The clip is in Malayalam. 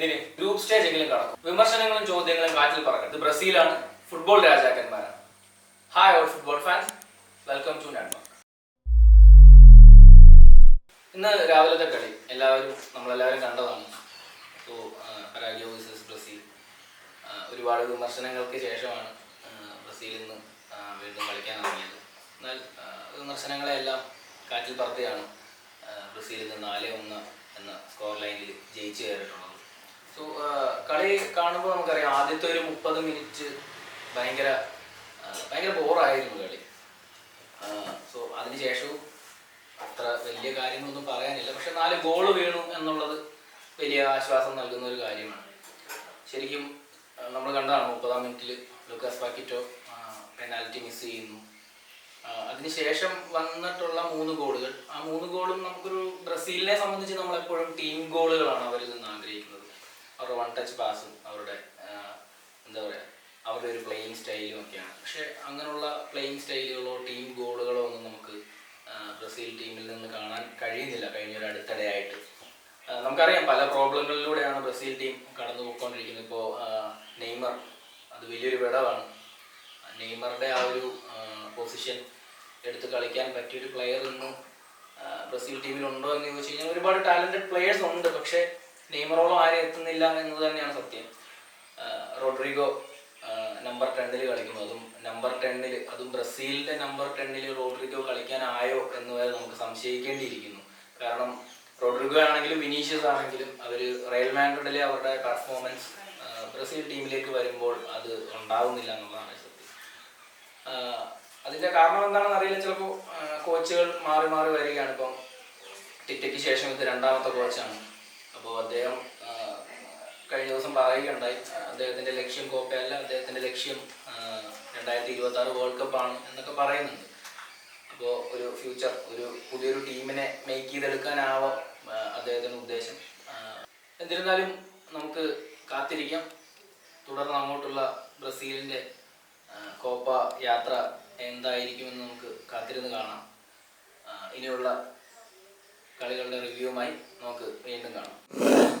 എന്തിന്? ഗ്രൂപ്പ് സ്റ്റേജ് എങ്കിലും വിമർശനങ്ങളും ചോദ്യങ്ങളും കാറ്റിൽ പറഞ്ഞത് ബ്രസീലാണ്. Football രാജാക്കന്മാരാണ്. Hi all football fans welcome to network ഇന്ന് രാവിലത്തെ കളി എല്ലാവരും നമ്മളെല്ലാവരും കണ്ടതാണ്. സോ പരാഗ്യോ വേഴ്സസ് ബ്രസീൽ. ഒരുപാട് വിമർശനങ്ങൾക്ക് ശേഷമാണ് ബ്രസീലിൽ ഇന്ന് വീണ്ടും കളിക്കാൻ ഇറങ്ങിയത്. എന്നാൽ വിമർശനങ്ങളെല്ലാം കാറ്റിൽ പറത്തിയാണ് ബ്രസീൽ ഇന്ന് നാല് ഒന്ന് എന്ന സ്കോർ ലൈനിൽ ജയിച്ചു കയറിയിട്ടുള്ളത്. കളി കാണുമ്പോൾ നമുക്കറിയാം ആദ്യത്തെ ഒരു മുപ്പത് മിനിറ്റ് ഭയങ്കര ഭയങ്കര ബോറായിരുന്നു കളി. സോ അതിനുശേഷവും അത്ര വലിയ കാര്യങ്ങളൊന്നും പറയാനില്ല. പക്ഷെ നാല് ഗോൾ വീണു എന്നുള്ളത് വലിയ ആശ്വാസം നൽകുന്ന ഒരു കാര്യമാണ്. ശരിക്കും നമ്മൾ കണ്ടതാണ് മുപ്പതാം മിനിറ്റിൽ ലൂക്കാസ് പാക്കിറ്റോ പെനാൽറ്റി മിസ് ചെയ്യുന്നു. അതിനുശേഷം വന്നിട്ടുള്ള മൂന്ന് ഗോളുകൾ ആ മൂന്ന് ഗോളും നമുക്കൊരു ബ്രസീലിനെ സംബന്ധിച്ച് നമ്മളെപ്പോഴും ടീം ഗോളുകളാണ് അവരിൽ നിന്ന് ആഗ്രഹിക്കുന്നത്. ടച്ച് പാസും അവരുടെ എന്താ പറയുക അവരുടെ ഒരു പ്ലേയിങ് സ്റ്റൈലും ഒക്കെയാണ്. പക്ഷെ അങ്ങനെയുള്ള പ്ലേയിങ് സ്റ്റൈലുകളോ ടീം ഗോളുകളോ ഒന്നും നമുക്ക് ബ്രസീൽ ടീമിൽ നിന്ന് കാണാൻ കഴിയുന്നില്ല കഴിഞ്ഞ ഒരു അടുത്തിടെയായിട്ട്. നമുക്കറിയാം പല പ്രോബ്ലങ്ങളിലൂടെയാണ് ബ്രസീൽ ടീം കടന്നു പോയിക്കൊണ്ടിരിക്കുന്നത് ഇപ്പോൾ നെയ്മർ അത് വലിയൊരു വിടവാണ്. നെയ്മറുടെ ആ ഒരു പൊസിഷൻ എടുത്ത് കളിക്കാൻ പറ്റിയൊരു പ്ലെയർ ഇന്ന് ബ്രസീൽ ടീമിലുണ്ടോ എന്ന് ചോദിച്ചു കഴിഞ്ഞാൽ ഒരുപാട് ടാലന്റഡ് പ്ലെയേഴ്സ് ഉണ്ട്. പക്ഷേ നെയ്മറോളം ആരും എത്തുന്നില്ല എന്നത് തന്നെയാണ് സത്യം. റോഡ്രിഗോ നമ്പർ ടെന്നിൽ കളിക്കുന്നു അതും നമ്പർ ടെന്നിൽ അതും ബ്രസീലിന്റെ നമ്പർ ടെന്നിൽ റോഡ്രിഗോ കളിക്കാനായോ എന്ന് വരെ നമുക്ക് സംശയിക്കേണ്ടിയിരിക്കുന്നു. കാരണം റോഡ്രിഗോ ആണെങ്കിലും വിനീഷ്യസ് ആണെങ്കിലും അവർ റയൽ മാൻഡ്രിഡിലെ അവരുടെ പെർഫോമൻസ് ബ്രസീൽ ടീമിലേക്ക് വരുമ്പോൾ അത് ഉണ്ടാവുന്നില്ല എന്നുള്ളതാണ് സത്യം. അതിന്റെ കാരണം എന്താണെന്ന് അറിയില്ല. ചിലപ്പോൾ കോച്ചുകൾ മാറി മാറി വരികയാണ്. ഇപ്പം ടിറ്റയ്ക്ക് ശേഷം ഇത് രണ്ടാമത്തെ കോച്ചാണ് അപ്പോൾ അദ്ദേഹം കഴിഞ്ഞ ദിവസം പറയുകയുണ്ടായി അദ്ദേഹത്തിന്റെ ലക്ഷ്യം കോപ്പയല്ല അദ്ദേഹത്തിന്റെ ലക്ഷ്യം രണ്ടായിരത്തി ഇരുപത്തി ആറ് വേൾഡ് കപ്പ് ആണ് എന്നൊക്കെ പറയുന്നുണ്ട്. അപ്പോൾ ഒരു ഫ്യൂച്ചർ ഒരു പുതിയൊരു ടീമിനെ മേക്ക് ചെയ്തെടുക്കാനാവാം അദ്ദേഹത്തിന്റെ ഉദ്ദേശം. എന്നിരുന്നാലും നമുക്ക് കാത്തിരിക്കാം. തുടർന്ന് അങ്ങോട്ടുള്ള ബ്രസീലിന്റെ കോപ്പ യാത്ര എന്തായിരിക്കുമെന്ന് നമുക്ക് കാത്തിരുന്ന് കാണാം. ഇനിയുള്ള കളികളുടെ റിവ്യൂമായി നമുക്ക് വീണ്ടും കാണാം.